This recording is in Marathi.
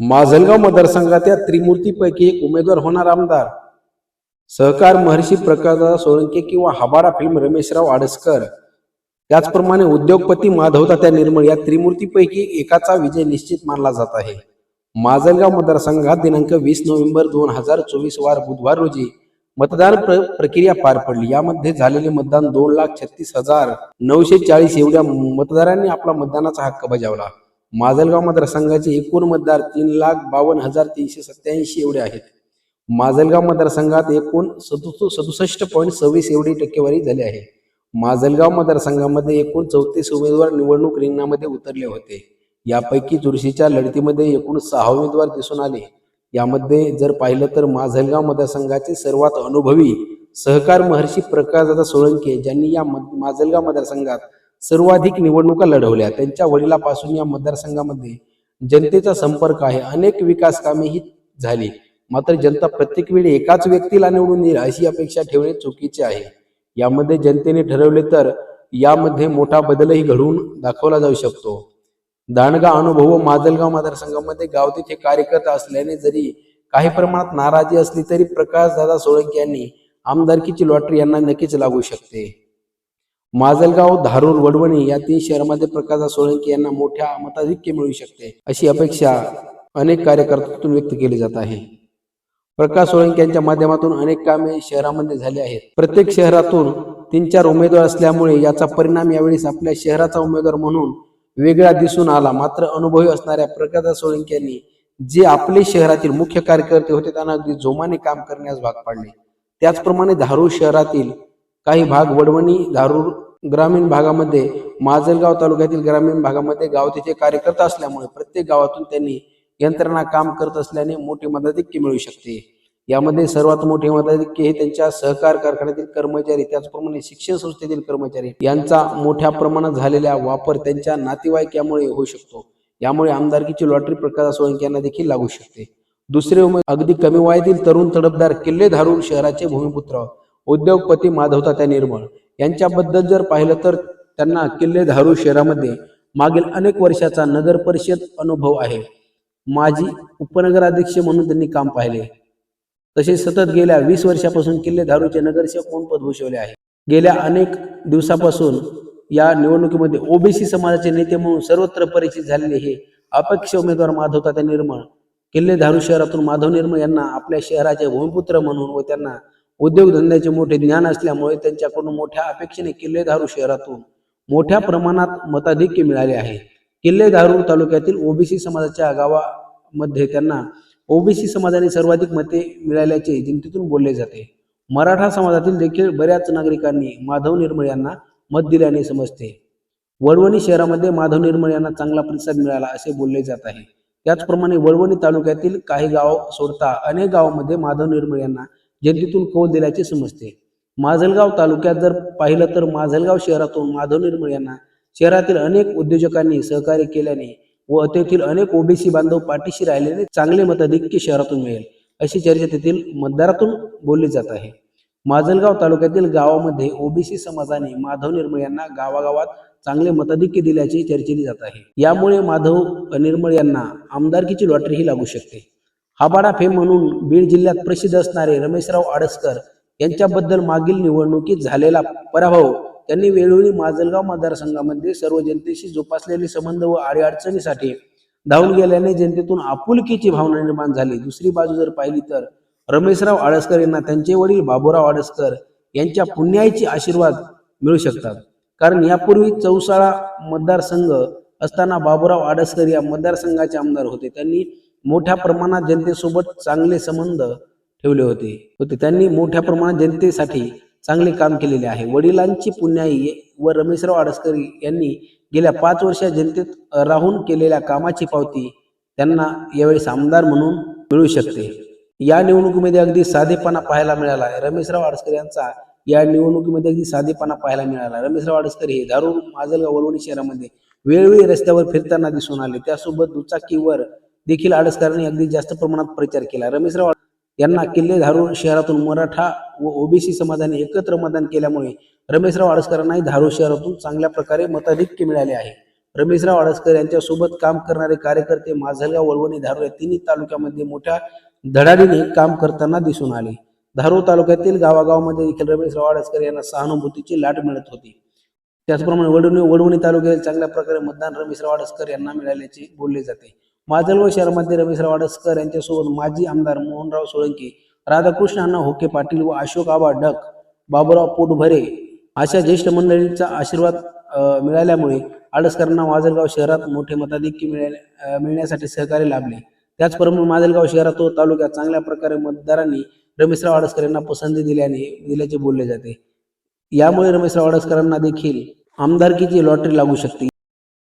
माजलगाव मतदारसंघाच्या त्रिमूर्तीपैकी एक उमेदवार होणार आमदार. सहकार महर्षी प्रकाशदादा सोळंके किंवा हबाडा फिल्म रमेशराव आडसकर. त्याचप्रमाणे उद्योगपती माधवतात्या निर्मळ या त्रिमूर्तीपैकी एकाचा विजय निश्चित मानला जात आहे. माजलगाव मतदारसंघात दिनांक वीस नोव्हेंबर दोन हजार चोवीस वार बुधवार रोजी मतदान प्र प्रक्रिया पार पडली. यामध्ये झालेले मतदान दोन लाख छत्तीस हजार नऊशे चाळीस एवढ्या मतदारांनी आपला मतदानाचा हक्क बजावला. माजलगाव मतदारसंघाचे एकूण मतदार तीन लाख बावन्न हजार तीनशे सत्याऐंशी एवढे आहेत. माजलगाव मतदारसंघात एकूण सदुस सदुसष्ट पॉईंट सव्वीस एवढी टक्केवारी झाली आहे. माजलगाव मतदारसंघामध्ये एकूण चौतीस उमेदवार निवडणूक रिंगणामध्ये उतरले होते. यापैकी चुरशीच्या लढतीमध्ये एकूण सहा उमेदवार दिसून आले. यामध्ये जर पाहिलं तर माजलगाव मतदारसंघाचे सर्वात अनुभवी सहकार महर्षी प्रकाशदादा सोळंके ज्यांनी या मत- माजलगाव मतदारसंघात सर्वाधिक निवडणुका लढवल्या. त्यांच्या वडिलापासून या मतदारसंघामध्ये जनतेचा संपर्क आहे. अनेक विकास कामेही झाली. मात्र जनता प्रत्येक वेळी एकाच व्यक्तीला निवडून येईल अशी अपेक्षा ठेवणे चुकीचे आहे. यामध्ये जनतेने ठरवले तर यामध्ये मोठा बदलही घडवून दाखवला जाऊ शकतो. दांडगा अनुभव व माजलगाव मतदारसंघामध्ये गावतीचे कार्यकर्ता असल्याने जरी काही प्रमाणात नाराजी असली तरी प्रकाशदादा सोळंकी यांनी आमदारकीची लॉटरी यांना नक्कीच लागू शकते. माजलगाव धारूर वडवणी या तीन शहरांमध्ये प्रकाशदादा सोळंकी यांना मोठ्या मताधिक्य मिळू शकते अशी अपेक्षा अनेक कार्यकर्त्यातून व्यक्त केली जात आहे. प्रकाश सोळंकी यांच्या माध्यमातून अनेक कामे शहरामध्ये झाली आहेत. प्रत्येक शहरातून तीन चार उमेदवार असल्यामुळे याचा परिणाम यावेळेस आपल्या शहराचा उमेदवार म्हणून वेगळा दिसून आला. मात्र अनुभवी असणाऱ्या प्रकाश सोळंकी यांनी जे आपले शहरातील मुख्य कार्यकर्ते होते त्यांना अगदी जोमाने काम करण्यास भाग पाडले. त्याचप्रमाणे धारूर शहरातील काही भाग वडवणी धारूर ग्रामीण भागामध्ये माजलगाव तालुक्यातील ग्रामीण भागामध्ये गावतीचे कार्यकर्ता असल्यामुळे प्रत्येक गावातून त्यांनी यंत्रणा काम करत असल्याने मोठी मदतिक्य मिळू शकते. यामध्ये सर्वात मोठे मदतिक्य हे त्यांच्या सहकार कारखान्यातील कर्मचारी त्याचप्रमाणे शिक्षण संस्थेतील कर्मचारी यांचा मोठ्या प्रमाणात झालेला वापर त्यांच्या नातेवाईक यामुळे होऊ शकतो. यामुळे आमदारकीची लॉटरी प्रकाश सोळंक यांना देखील लागू शकते. दुसरे अगदी कमी वयातील तरुण तडपदार किल्ले धारून शहराचे भूमिपुत्र उद्योगपती माधवता त्या निर्मळ. यांच्याबद्दल जर पाहिलं तर त्यांना किल्लेधारू शहरामध्ये मागील अनेक वर्षाचा नगर परिषद अनुभव आहे. माजी उपनगराध्यक्ष म्हणून त्यांनी काम पाहिले. तसेच सतत गेल्या वीस वर्षापासून किल्ले धारूचे नगरसेवक म्हणून पद भूषवले आहे. गेल्या अनेक दिवसापासून या निवडणुकीमध्ये ओबीसी समाजाचे नेते म्हणून सर्वत्र परिचित झालेले हे अपेक्ष उमेदवार माधव तात्या निर्मळ किल्ले धारू शहरातून माधव निर्मळ यांना आपल्या शहराचे भूमिपुत्र म्हणून व त्यांना उद्योगधंद्याचे मोठे ज्ञान असल्यामुळे त्यांच्याकडून मोठ्या अपेक्षेने किल्लेधारू शहरातून मोठ्या प्रमाणात मताधिक्य मिळाले आहे. किल्लेधारू तालुक्यातील ओबीसी समाजाच्या गावामध्ये त्यांना ओबीसी समाजाने सर्वाधिक मते मिळाल्याचे जनतेतून बोलले जाते. मराठा समाजातील देखील बऱ्याच नागरिकांनी माधव निर्मळ यांना मत दिल्याने समजते. वळवणी शहरामध्ये माधव निर्मळ यांना चांगला प्रतिसाद मिळाला असे बोलले जात आहे. त्याचप्रमाणे वळवणी तालुक्यातील काही गाव सोडता अनेक गावांमध्ये माधव निर्मळ यांना जनतेतून कौल दिल्याचे समजते. माजलगाव तालुक्यात जर पाहिलं तर माजलगाव शहरातून माधव निर्मळ यांना शहरातील अनेक उद्योजकांनी सहकार्य केल्याने व तेथील अनेक ओबीसी बांधव पाठीशी राहिल्याने चांगले मताधिक्य शहरातून मिळेल अशी चर्चा तेथील मतदारातून बोलली जात आहे. माजलगाव तालुक्यातील गावामध्ये ओबीसी समाजाने माधव निर्मळ यांना गावागावात चांगले मताधिक्य दिल्याची चर्चेली जात आहे. यामुळे माधव निर्मळ यांना आमदारकीची लॉटरीही लागू शकते. हाबाडा फेम म्हणून बीड जिल्ह्यात प्रसिद्ध असणारे रमेशराव आडसकर यांच्याबद्दल मागील निवडणुकीत झालेला पराभव त्यांनी वेळोवेळी माजलगाव मतदारसंघामध्ये सर्व जनतेशी जोपासलेले संबंध व आडीअडचणीसाठी धावून गेल्याने जनतेतून आपुलकीची भावना निर्माण झाली. दुसरी बाजू जर पाहिली तर रमेशराव आडसकर यांना त्यांचे वडील बाबूराव आडसकर यांच्या पुण्याईचे आशीर्वाद मिळू शकतात. कारण यापूर्वी चौसाळा मतदारसंघ असताना बाबूराव आडसकर या मतदारसंघाचे आमदार होते. त्यांनी मोठ्या प्रमाणात जनतेसोबत चांगले संबंध ठेवले होते. होते. त्यांनी मोठ्या प्रमाणात जनतेसाठी चांगले काम केलेले आहे. वडिलांची पुण्याई व रमेशराव आडसकर यांनी गेल्या पाच वर्षात जनतेत राहून केलेल्या कामाची पावती त्यांना यावेळेस आमदार म्हणून मिळू शकते. या निवडणुकीमध्ये अगदी साधेपणा पाहायला मिळाला. आहे रमेशराव आडसकर यांचा या निवडणुकीमध्ये अगदी साधेपणा पाहायला मिळाला. रमेशराव आडसकर हे दारू माजलगाव वळवणी शहरामध्ये वेळोवेळी रस्त्यावर फिरताना दिसून आले. त्यासोबत दुचाकीवर देखील आडसकरांनी अगदी जास्त प्रमाणात प्रचार केला. रमेशराव यांना किल्ले धारूर शहरातून मराठा व ओबीसी समाजाने एकत्र मतदान केल्यामुळे रमेशराव आडसकरांनाही धारूर शहरातून चांगल्या प्रकारे मताधिक्य मिळाले आहे. रमेशराव आडसकर यांच्यासोबत काम करणारे कार्यकर्ते माझलगाव वळवणी धारूर या तिन्ही तालुक्यामध्ये मोठ्या धडाडीने काम करताना दिसून आले. धारूर तालुक्यातील गावागावामध्ये देखील रमेशराव आडसकर यांना सहानुभूतीची लाट मिळत होती. त्याचप्रमाणे वडवणी वडवणी तालुक्यात चांगल्या प्रकारे मतदान रमेशराव आडसकर यांना मिळाल्याचे बोलले जाते. माजलगाव शहरामध्ये रमेशराव आडसकर यांच्यासोबत माजी आमदार मोहनराव सोळंके राधाकृष्ण अण्णा होके पाटील व अशोक आबा डक बाबुराव पोटभरे अशा ज्येष्ठ मंडळींचा आशीर्वाद मिळाल्यामुळे आडसकरांना माजलगाव शहरात मोठे मताधिक्य मिळाले मिळण्यासाठी सहकार्य लाभले. त्याचप्रमाणे माजलगाव शहरात व तालुक्यात चांगल्या प्रकारे मतदारांनी रमेशराव आडसकर यांना पसंती दिल्याने दिल्याचे बोलले जाते. यामुळे रमेशराव आडसकरांना देखील आमदारकीची लॉटरी लागू शकते.